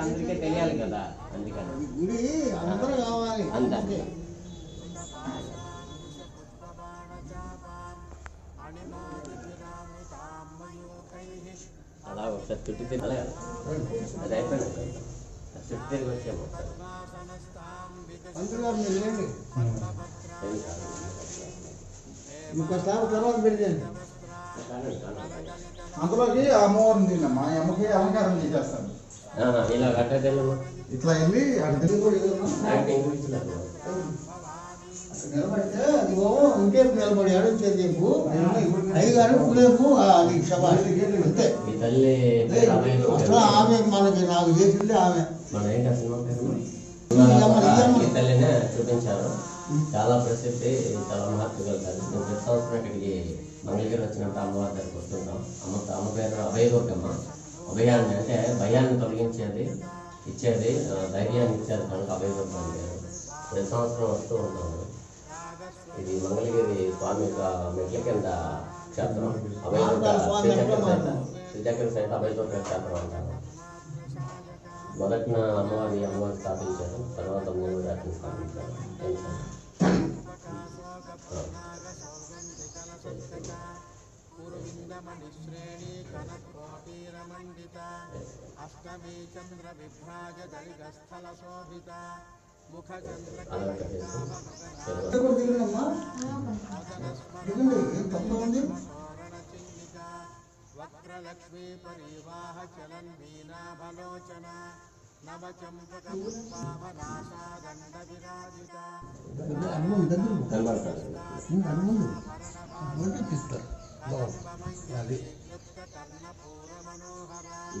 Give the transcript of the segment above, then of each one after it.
అందరికీ తెలియాలి కదా అందుకని. గుడి అందరూ కావాలి. అంతే. అంతే. అలా ఒకసారి చుట్టూ తిరిగి అలాగే అది అయిపోయినాక. అది చుట్టూ తిరిగి వచ్చాము ఒకసారి. ఇంకోసారి తర్వాత పెడితేండి. అందులోకి అమ్మవారిని తిన్నమ్మా ఈ అమ్మకి అలంకారం చేసేస్తాను. ఇలా కట్టేదేమో ఇట్లా వెళ్ళి అటు నిలబడితే ఉంటే నిలబడి అడుగు చేసేపు అయ్యగారు పులేపు అది అంతే ఆమె మనకి నాకు చేసింది ఆమె? మన ఏంటి తల్లినే చూపించారు. చాలా ప్రసిద్ధి చాలా మహత్వ కలుగుతారు మేము ప్రతి సంవత్సరం ఇక్కడికి మంగళగిరి వచ్చినట్టు అమ్మవారి దగ్గరికి వస్తుంటాం. అమ్మ అమ్మ పేరు అభయదుర్గమ్మ అభయాన్ని అంటే భయాన్ని తొలగించేది ఇచ్చేది ధైర్యాన్ని ఇచ్చేది కనుక అభయదుర్గ అని పేరు. ప్రతి సంవత్సరం వస్తూ ఉంటాము ఇది మంగళగిరి స్వామి యొక్క మెట్ల కింద క్షేత్రం. అభయదుర్గ శ్రీచక్ర సహిత అభయదుర్గ క్షేత్రం అంటారు. మొదటిన అమ్మవారి అమ్మవారిని స్థాపించారు తర్వాత మూడు వాటిని స్థాపించారు. పెంచారు. ఆ. అలా కట్టేసి. ఇక్కడ కూడా దిగండమ్మా దిగండి ఏం తక్కువ ఉంది? వక్రలక్ష్మీ పరివాహ చలన్ వీణాభలోచన నవచంపక పుష్పాభనాశాదండ విరాజిత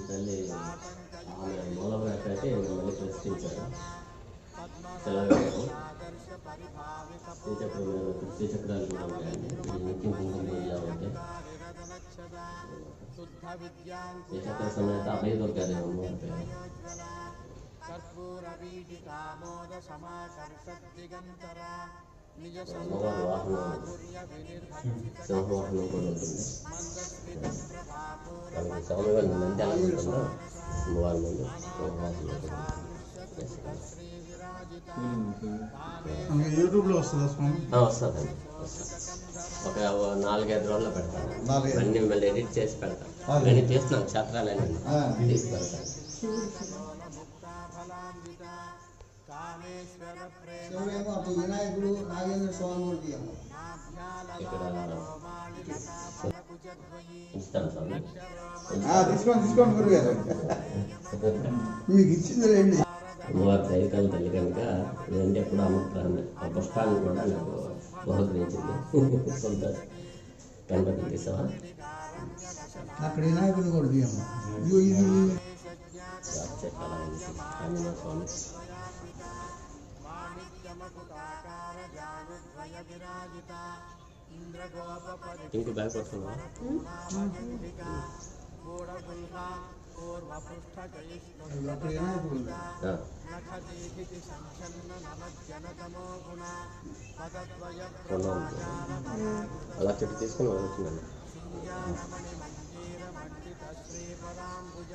తల్లి ఆమె మూలం ఎక్కడైతే మళ్ళీ ప్రశ్నించారు తెలంగాణ శ్రీచక్రం మీద శ్రీచక్రాలు కూడా ఉంటాయండి కుంకుమ పూజ ఉంటాయి శుద్ధ విద్యాంకు శ్రీచక్ర సమేత అభయ దుర్గాదేవి అమ్మవారి పేరు కర్పూర వీటికామోద సమాకర్షద్దిగంతర నిజ అమ్మవారి వాహనం సింహవాహనం కూడా ఉంటుంది మనకి స్వామివారి నంది ఎలా ఉంటుందో అమ్మవారి ముందు సింహవాహనం ఉంటుంది యూట్యూబ్లో వస్తుందా స్వామి ఆ, వస్తుందండి వస్తుంది ఒక నాలుగైదు రోజుల్లో పెడతాను. అన్ని మళ్ళీ ఎడిట్ చేసి పెడతాను. నేను. తీసి పెడతాను శివుడేమో అటు వినాయకుడు నాగేంద్ర స్వామి ఇస్తాను స్వామి. తీసుకోండి తీసుకోండి గురుగారు. మీకు ఇచ్చింది లేండి. అమ్మవారి దైవికాల తల్లి కనుక ఇదంటే ఎప్పుడు అమ్మకాన్ని ఆ పుష్పాన్ని కూడా నాకు బహుకరించింది. సొంత గణపతిని తీసావా అక్కడ వినాయకుడు కూడా స్వామి. ఇంకో బ్యాగ్ పట్టుకున్నావా? అలా చెట్టు తీసుకుని వదులుతున్నాను సింగారమణి మంజీర మండిత శ్రీపదాంబుజ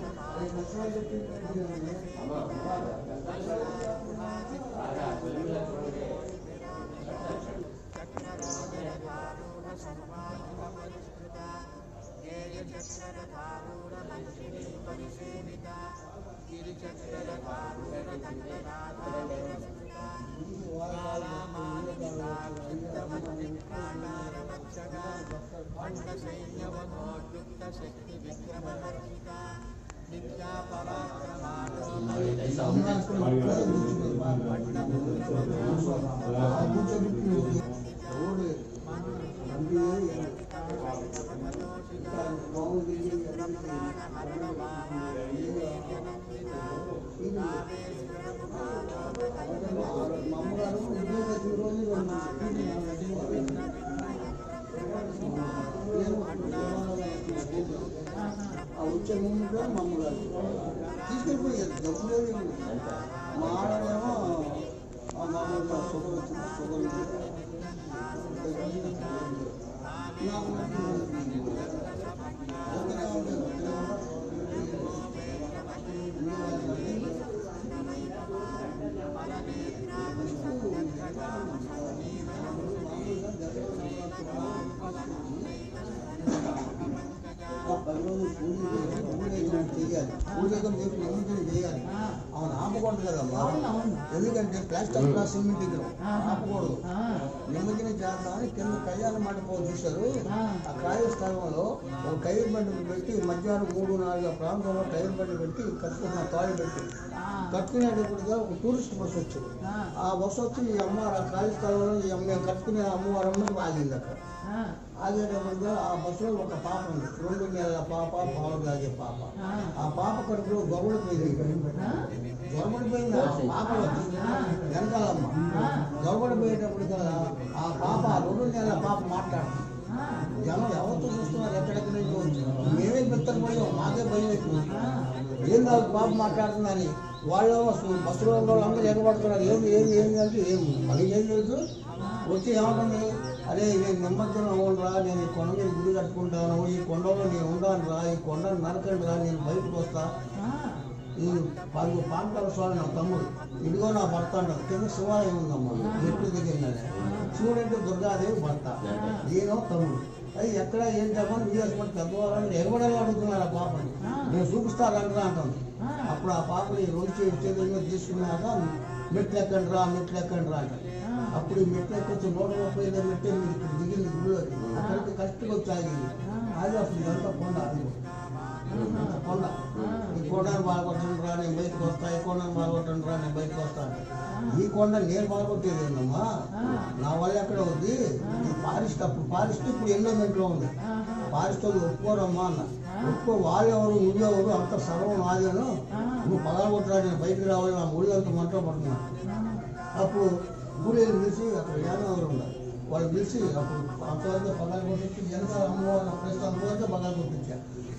गिरिचक्रधारूढमञ्जिनीपरिसेविता गिरिचक्रधारूढकण्ठराधारस्मृता कालामालिता चिन्तमन्दित्राणारमक्षगा खण्डसैन्यवधोद्युक्तशक्तिविक्रमहर्षिता Thank you. దేవర్షిగణ సంఘాతస్తూయమానాత్మవైభవా గిరిచక్ర ఆ వచ్చే ముందు మమ్మల్ని తీసుకెళ్ళిపోయారు డబ్బులు మా ఆడేమో ఆ మామూలుగా షుగర్ వచ్చింది షుగర్ చేయాలి. పూజకం చేసి నిమజ్జనం చేయాలి? అవును ఆపకూడదు కదమ్మా. ఎందుకంటే ప్లాస్టర్ ప్లాస్ సిమెంట్ దగ్గర ఆపకూడదు. నిమజ్జనం చేద్దామని కింద కళ్యాణ మండపం చూశారు. ఆ. ఖాళీ స్థలంలో ఒక టైర్ బండి పెట్టి మధ్యాహ్నం మూడు నాలుగు ప్రాంతంలో టైర్ బండి పెట్టి కట్టుకున్న తాళి పెట్టి కట్టుకునేటప్పటిగా ఒక టూరిస్ట్ బస్సు వచ్చింది. ఆ. బస్సు వచ్చి ఈ అమ్మవారు ఆ ఖాళీ స్థలంలో ఈ అమ్మ మేము కట్టుకునే అమ్మవారు అమ్మకి ఆగింది అక్కడ. ఆగేటప్పటిగా ఆ బస్సులో ఒక పాప ఉంది. రెండు నెలల పాప పాలు తాగే పాప. ఆ. పాప కడుపులో గొడవలు పోయింది. గొడవడిపోయింది ఆ. పాప వెనకాలమ్మ. గొడవడిపోయేటప్పటికల్లా ఆ పాప ఆ రెండు నెలల పాప మాట్లాడుతుంది. జనం ఎవరితో చూస్తున్నారు? ఎక్కడెక్కడి నుంచి మేమే పోయాం మాకే భయం ఎక్కువ. ఏం కాదు పాప మాట్లాడుతుందని వాళ్ళు బస్సులో అందరూ ఎగబడుతున్నారు. ఏమి ఏమి ఏమి అంటే ఏం మళ్ళీ ఏం తెలుసు? వచ్చి ఏమంటుంది? అరే నేను నిమజ్జనం అవ్వనురా నేను ఈ కొండ మీద గుడి కట్టుకుంటాను ఈ కొండలో నేను ఉండాను రా ఈ కొండను నరకండి రా నేను బయటకు వస్తా. ఈ పలుగు పాండవ స్వామి నా తమ్ముడు. ఇదిగో నా భర్త అంటారు కింద శివాలయం ఉందమ్మా. ఎప్పుడు దిగిందని శివుడంటే దుర్గాదేవి భర్త. ఈయన తమ్ముడు. అది ఎక్కడ ఏంటమ్మా నువ్వు చేసుకుంటే పెద్దవాళ్ళని ఎగబడాలి అడుగుతున్నారు ఆ పాపని. నేను చూపిస్తానంటరా అంటాను అప్పుడు ఆ పాపని చేతి చేతుల్లో తీసుకున్నాక మెట్లు ఎక్కండి రా మెట్లు ఎక్కండి రా అంటారు అప్పుడు మెట్లు ఎక్కొచ్చి నూట ముప్పై ఐదు మెట్లు మీరు ఇక్కడ దిగింది గుడిలోకి అక్కడికి కష్టంగా వచ్చి ఆగింది అది అప్పుడు ఇదంతా కొండ అది. కొండ. ఈ కొండను బాగొట్టండి రా నేను బయటకు వస్తా. ఈ కొండను బాగొట్టండి రా నేను బయటకు వస్తా అంటే. ఈ కొండ నేను బాగొట్టేది నా వల్ల ఎక్కడ ఉంది ఈ ఫారెస్ట్ అప్పుడు ఫారెస్ట్ ఇప్పుడు ఎండోమెంట్లో ఉంది. ఫారెస్ట్ వాళ్ళు ఒప్పుకోరమ్మా అన్న. ఒప్పుకో వాళ్ళెవరు నువ్వెవరు అంత సర్వం నాదేను. నువ్వు పగలగొట్టరా నేను బయటకు రావాలి నా ఊళ్ళో అంత మంట పడుతున్నా అప్పుడు ఊళ్ళో పిలిచి అక్కడ యాదవరు ఉన్నారు వాళ్ళు పిలిచి అప్పుడు అంతవరకు పగలు కొట్టించి ఎంత అమ్మవారు ప్రస్తుతం అంతా పగలు కొట్టించా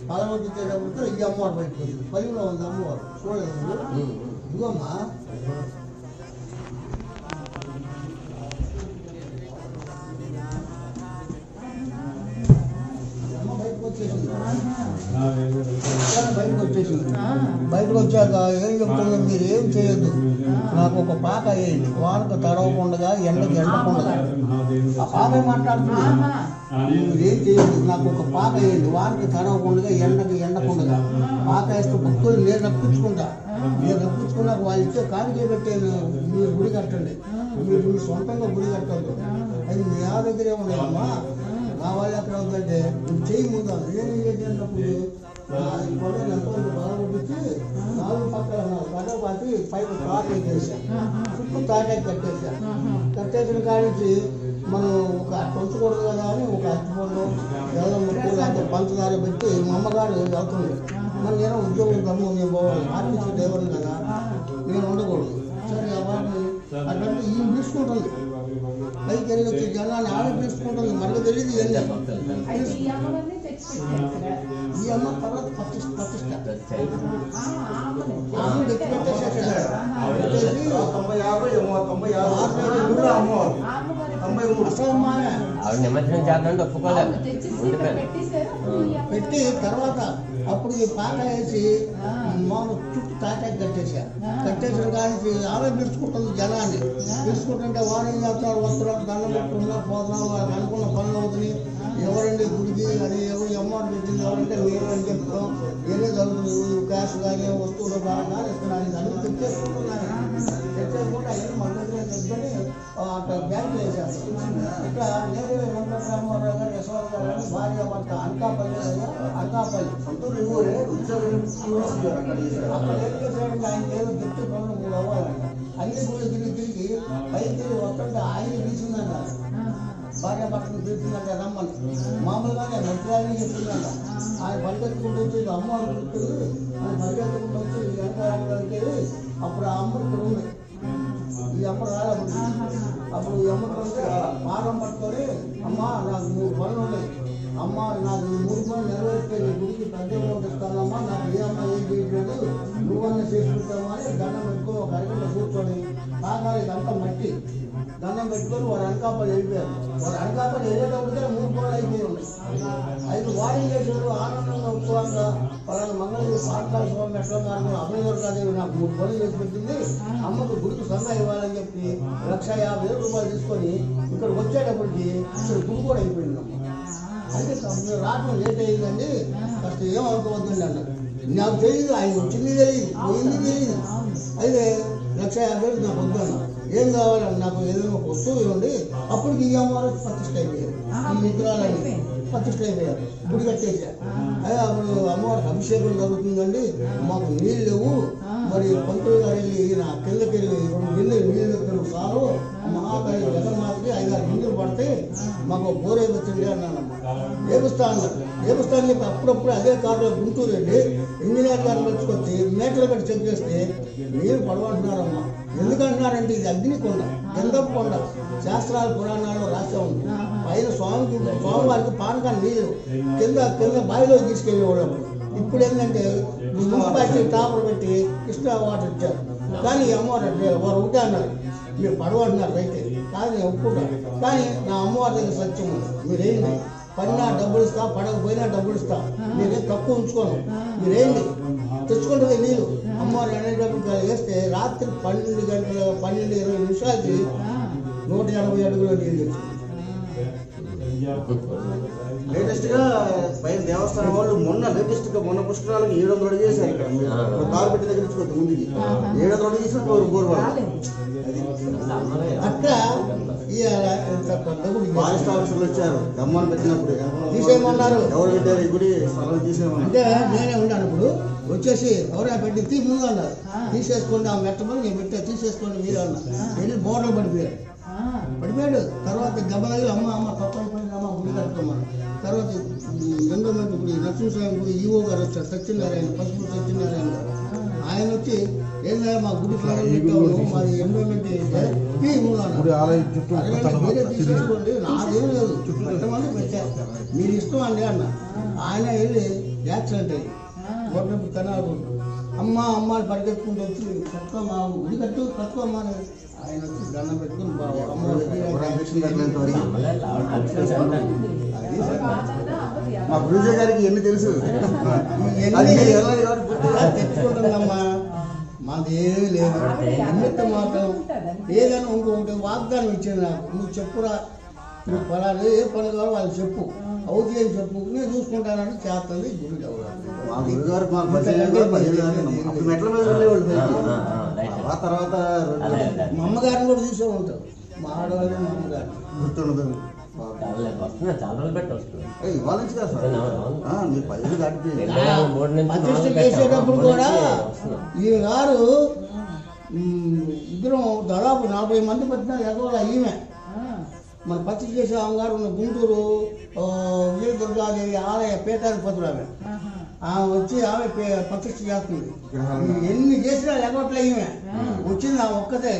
పగలు కొట్టించేటప్పుడు ఈ అమ్మవారు బయటకు వచ్చింది పదిలో ఉంది అమ్మవారు చూడలేదు నువ్వు? ఇదిగోమ్మా బయటకు వచ్చేసింది బయటకు వచ్చాక ఏం చెప్తుందో మీరు ఏం చేయొద్దు? నాకు ఒక పాక వేయండి వానకు తడవకుండా ఎండకు ఎండకుండా ఆ పాక మాట్లాడుతుంది. మీరు ఏం చేయొద్దు? నాకు ఒక పాక వేయండి వానకి తడవకుండా ఎండకు ఎండకుండా పాక వేస్తే భక్తులు నేను రప్పించుకుంటా నేను రప్పించుకున్నాక వాళ్ళు ఇచ్చే కానికే పెట్టే మీరు గుడి కట్టండి. మీరు మీ సొంతంగా గుడి కట్టద్దు. అది మీ ఆ దగ్గరే ఉన్నాయమ్మా నా వాళ్ళు ఎక్కడ ఉందంటే నువ్వు చేయి ముందు నేను ఏం చేసినప్పుడు కొండలు ఎంతో బాగా కొట్టించి నాలుగు పక్కల కట్ట పాటి పైకి తాట వేసేసా. చుట్టూ తాటే కట్టేసా. కట్టేసిన కాడించి మనం ఒక పంచకూడదు కదా అని ఒక అరటిపండు బెల్లం ముక్కు లేకపోతే పంచదార పెట్టి మా అమ్మగారు వెళ్తుంది మరి నేను ఉద్యోగం దమ్ము నేను పోవాలి. ఆర్టీసీ డ్రైవర్ కదా. నేను ఉండకూడదు. సరే అవార్డు అట్లాంటి ఈ తీసుకుంటుంది పైకి వెళ్ళి వచ్చి జనాన్ని తీసుకుంటుంది మనకు తెలియదు ఏం లేదు ఈ అమ్మ తర్వాత తెచ్చి పెట్టేసేసాడు. పెట్టేసి తొంభై యాభై తొంభై యాభై మూడు అమ్మవారు. తొంభై మూడు. అసలు ఆవిడ నిమజ్జనం చేద్దామంటే ఒప్పుకోలేదు. పెట్టి తర్వాత అప్పుడు ఈ పాక వేసి మామూలు చుట్టూ తాటాకి కట్టేసా కట్టేసిన కానీ ఆమె పిలుచుకుంటుంది జనాన్ని. పిలుచుకుంటుంటే వాడు ఏం చేస్తున్నారు వస్తున్నారు దండం పెట్టుకున్నారు పోతున్నారు వాళ్ళకి అనుకున్న పనులు అవుతున్నాయి. ఎవరండి గుడికి అని ఎవరు అమౌంట్ పెట్టింది? ఎవరంటే మీరు అని చెప్తాం. ఏదో జరుగుతుంది క్యాష్ కానీ వస్తువులు కానీ ఇస్తున్నారు ఇది అన్ని తెచ్చేసుకుంటున్నారు. తెచ్చేసుకుంటే అయ్యి బ్యాంక్ వేసేస్తాం ఇక్కడ నేరుగా వెంకటరామారావు గారు యశోద గారు భార్య భర్త అనకాపల్లి అనకాపల్లి సొంతూరు ఊరే ఉద్యోగం అక్కడ చేశారు. ఏం చేశాడంటే ఆయన ఏదో గిఫ్ట్ పనులు మూడు అవ్వాలంట అన్ని గుళ్ళు తిరిగి తిరిగి పైకి తిరిగి వస్తుంటే ఆయన తీసిందన్నారు భార్య భర్తను పిలుస్తుందంట రమ్మని మామూలుగానే మంత్రాలని చెప్తుందంట ఆయన పరిగెత్తుకుంటూ వచ్చి ఇది అమ్మ అనుకుంటుంది ఆయన పరిగెత్తుకుంటూ వచ్చి వెనకాలకి అప్పుడు ఆ అమ్మ ఇక్కడ ఉంది ఈ అమ్మ రాలప్పుడు అప్పుడు ఈ అమ్మ వచ్చి పాదం పట్టుకొని అమ్మ నాకు మూడు పనులు ఉన్నాయి. అమ్మ నాకు ఈ మూడు పనులు నెరవేరితే నీ గుడికి పెద్ద ఇస్తానమ్మా. నాకు ఏ అమ్మ ఏం చేయట్లేదు. నువ్వన్నీ చేసుకుంటామని పెట్టావా అని దండం పెట్టుకొని ఒక అరగంట కూర్చొని కాగా ఇదంతా మట్టి. దండం పెట్టుకొని వారు అనకాపలు వెళ్ళిపోయారు. వారు అనకాపలు వెళ్ళేటప్పుడు మూడు పనులు అయిపోయి ఉన్నాయి అయితే వాడు చేశారు ఆనందంగా ఉత్సవంగా పలానా మంగళగిరి పాఠశాల స్వామి ఎట్లా గారు అభయదుర్గాదేవి నాకు మూడు పనులు చేసి పెట్టింది. అమ్మకు గుడికి సంగా ఇవ్వాలని చెప్పి లక్ష యాభై వేల రూపాయలు తీసుకొని ఇక్కడ వచ్చేటప్పటికి ఇక్కడ గుడి కూడా అయిపోయింది అమ్మ. అయితే రావడం లేట్ అయ్యిందండి. ఫస్ట్ ఏం అనుకోవద్దండి అన్న. నాకు తెలియదు ఆయన వచ్చింది తెలియదు పోయింది తెలియదు అయితే లక్ష యాభై వేలు నాకు వద్దు అన్నారు ఏం కావాలన్న నాకు ఏదైనా ఒక వస్తువు ఇవ్వండి. అప్పటికి ఈ అమ్మవారు ప్రతిష్ట అయిపోయారు. ఈ విగ్రహాలన్నీ ప్రతిష్ట అయిపోయారు గుడి కట్టేశారు. అదే అప్పుడు అమ్మవారికి అభిషేకం జరుగుతుందండి. మాకు నీళ్ళు లేవు. మరి పంతులు గారు వెళ్ళి ఈయన కిందకి వెళ్ళి రెండు గిన్నెలు నీళ్ళు ఎక్కడ సారు మహాకాళి జగన్మాతకి ఐదారు గిన్నెలు పడితే మాకు బోరే వచ్చింది అన్నానమ్మ ఏపిస్తా అన్నారు అని చెప్పి అప్పుడప్పుడు అదే కారులో గుంటూరు వెళ్ళి ఇంజనీర్ గారిని వచ్చుకొచ్చి మీటర్లు కట్టి చెక్ చేస్తే నీరు పడవంటున్నారమ్మా ఎందుకంటున్నారంటే ఇది అగ్నికొండ గంధపు కొండ. శాస్త్రాల పురాణాల్లో రాసే ఉంది. పైన స్వామికి స్వామివారికి పానకాలు నీళ్ళు కింద కింద బావిలో తీసుకెళ్ళేవాడు అప్పుడు. ఇప్పుడు ఏంటంటే మున్సిపాలిటీ టాపర్ పెట్టి కృష్ణా వాటర్ ఇచ్చారు. కానీ అమ్మవారు అంటే వారు ఒకటే అన్నారు మీరు పడవంటున్నారు అయితే. కానీ నేను ఒప్పుకుంటాను కానీ నా అమ్మవారి దగ్గర సత్యం ఉంది. మీరేంటి పడినా డబ్బులు ఇస్తా పడకపోయినా డబ్బులు ఇస్తా. మీరేం తక్కువ ఉంచుకోను. మీరేంటి తెచ్చుకుంటుంది నీళ్ళు. అమ్మవారు అనేటప్పుడు వేస్తే రాత్రి పన్నెండు గంటల పన్నెండు ఇరవై నిమిషాలకి నూట ఎనభై అడుగుల నీళ్ళు లేటెస్ట్గా పైన దేవస్థానం వాళ్ళు మొన్న లేటెస్ట్గా మొన్న పుష్కరాలకు ఏడు వందలు చేశారు ఇక్కడ ఇక్కడ తారుపెట్టి దగ్గర నుంచి కొద్ది ముందుకి ఏడు వందలు చేసిన అట్లా ఫారెస్ట్ ఆఫీసర్లు వచ్చారు. గమ్మాన్ని పెట్టినప్పుడు. తీసేయమన్నారు. ఎవరు పెట్టారు ఈ గుడి? స్థలం తీసేయమని అంటే నేనే ఉన్నాను ఇప్పుడు. వచ్చేసి ఎవరైనా పెట్టి తీ ముందు అన్నారు. తీసేసుకోండి ఆ మెట్టమని నేను పెట్టా తీసేసుకోండి మీరు అన్నారు వెళ్ళి బోర్డర్ పడిపోయారు. పడిపోయాడు. తర్వాత గబలగి అమ్మ అమ్మ తప్ప అయిపోయింది అమ్మ గుడి కట్టుకోమని తర్వాత ఎండోమెంట్ గుడి నరసింహస్వామి గుడి ఈవో గారు వచ్చారు సత్యనారాయణ పసుపు సత్యనారాయణ గారు. ఆయన వచ్చి ఏంటంటే మా గుడి మాది ఎండోమెంట్ మీరే తీసేసుకోండి నాదేం లేదు. చుట్టూ పెట్టమని పెట్టారు. మీరు ఇష్టం అండి అన్న ఆయన వెళ్ళి యాక్సిడెంట్ అయ్యి గొడ్డపు కనాలు అమ్మ అమ్మ అని పరిగెత్తుకుంటూ వచ్చి కట్టుకోమా గుడి కట్టు కట్టుకోమా అని ఆయన వచ్చి దండం పెట్టుకుని బాబు అమ్మ. మా గురుజీ గారికి ఎన్ని తెలుసు. తెచ్చుకుంటుందమ్మా మాది ఏమీ లేదు. నిమిత్తం మాత్రం ఏదైనా ఇంకొకటి వాగ్దానం ఇచ్చింది నాకు. నువ్వు చెప్పురా. నువ్వు ఫలానా ఏ పని కావాలో వాళ్ళు చెప్పు. అవుతుంది అని చెప్పు. నేను చూసుకుంటానని చేస్తుంది గుడి మా అప్పుడు మెట్ల మీద. ఆ, ఆ, రైట్. ఆ తర్వాత మా అమ్మగారిని కూడా చూసే ఉంటావు మా అమ్మగారు గుర్తుండదు. ఇవాళ నుంచి కదా సార్. ఆ, మీరు దాటిపోయింది పెట్టాం. చేసేటప్పుడు కూడా. ఈ గారు ఇద్దరం దాదాపు నలభై మంది పట్టిన ఎగవల ఈమె. మన ప్రతిష్ట చేసే ఆమె గారు ఉన్న గుంటూరు ఆ, విజయ దుర్గాదేవి ఆలయ పీఠాధిపతులు ఆమె. ఆమె వచ్చి ఆమె పే- ప్రతిష్ట చేస్తుంది ఎన్ని చేసినా ఎగవట్లే ఈమె వచ్చింది ఆమె ఒక్కతే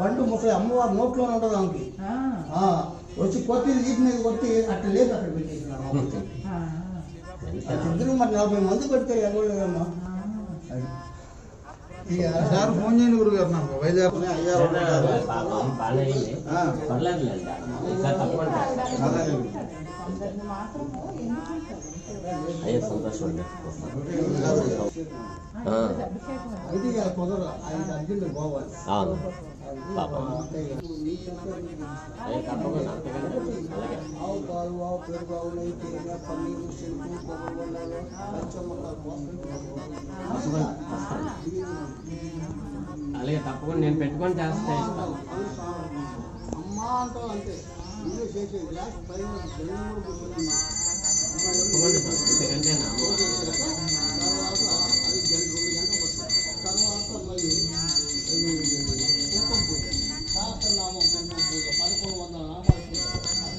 పండు ముసలి అమ్మవారు నోట్లోనే ఉంటుంది ఆమెకి ఆ, వచ్చి కొట్టి వీటి మీద కొట్టి అట్లా లేదు అక్కడ పెట్టేసిన ఆమె ఒక్కతే. ఇద్దరు మరి నలభై మంది పెడితే ఎగవలేదమ్మా అది. ఇక సార్ ఫోన్ చేయండి గురుగారు నాకు వైజాగ్ అయ్యారు అయ్యో సంతోషం అవును. పాపం. అయ్యో తప్పకుండా అంతేగాని అలాగే తప్పకుండా నేను పెట్టుకొని చేస్తా ఇస్తాను అంతే. ఇల్లు చేసేది. గ్లాస్ పైన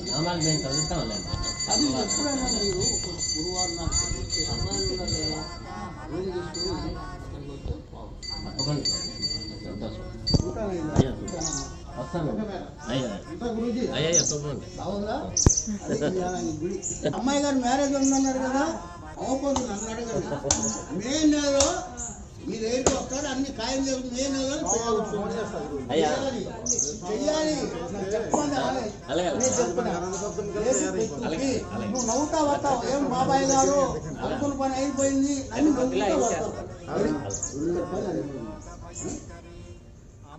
నామాలు నేను చదువుతాం అది ఎప్పుడైనా మీరు ఒక గురువారం నాకు చెప్పి అమ్మాయిలు ఉన్నారు కదా రూమ్ తీసుకుని అక్కడికి వస్తే బాగుంటుంది. వస్తాను అయ్యా గుడి అమ్మాయి గారు మ్యారేజ్ ఉందన్నారు కదా అవ్వకపోతే నన్ను అడగండి. మే నెలలో మీ దగ్గరికి వస్తారు అన్ని ఖాయం చేసి మే నెలలో చెయ్యాలి చెప్పండి. నువ్వు నవ్వుతా వస్తావు. ఏం బాబాయ్ గారు? అనుకున్న పని అయిపోయింది అని నవ్వుతా వస్తావు